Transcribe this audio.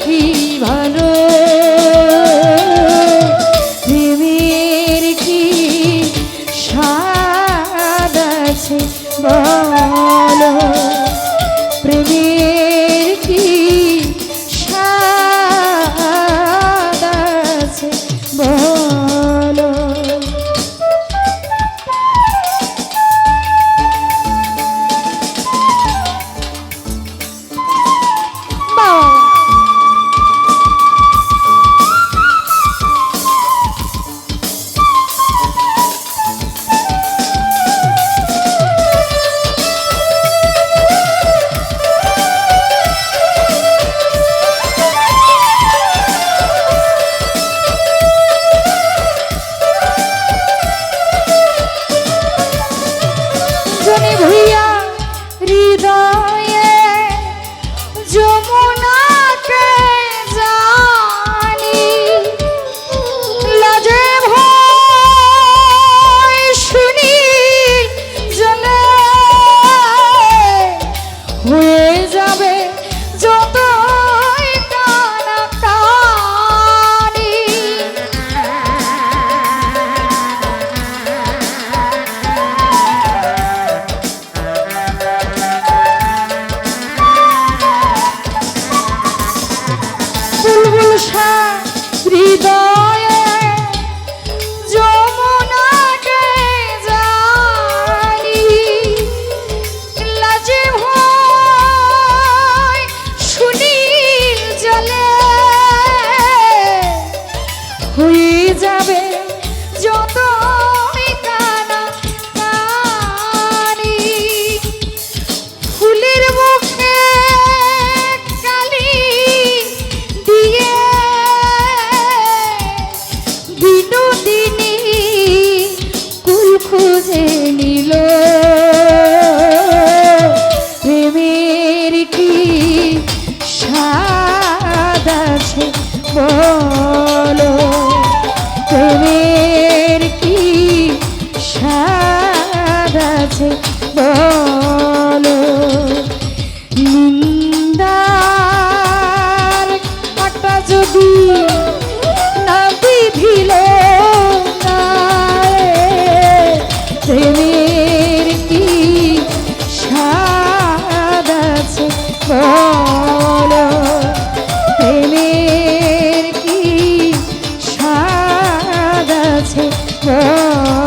দেখি ơi নিল। প্রেমের কি আছে বলো? প্রেমের কি স্বাদ Oh.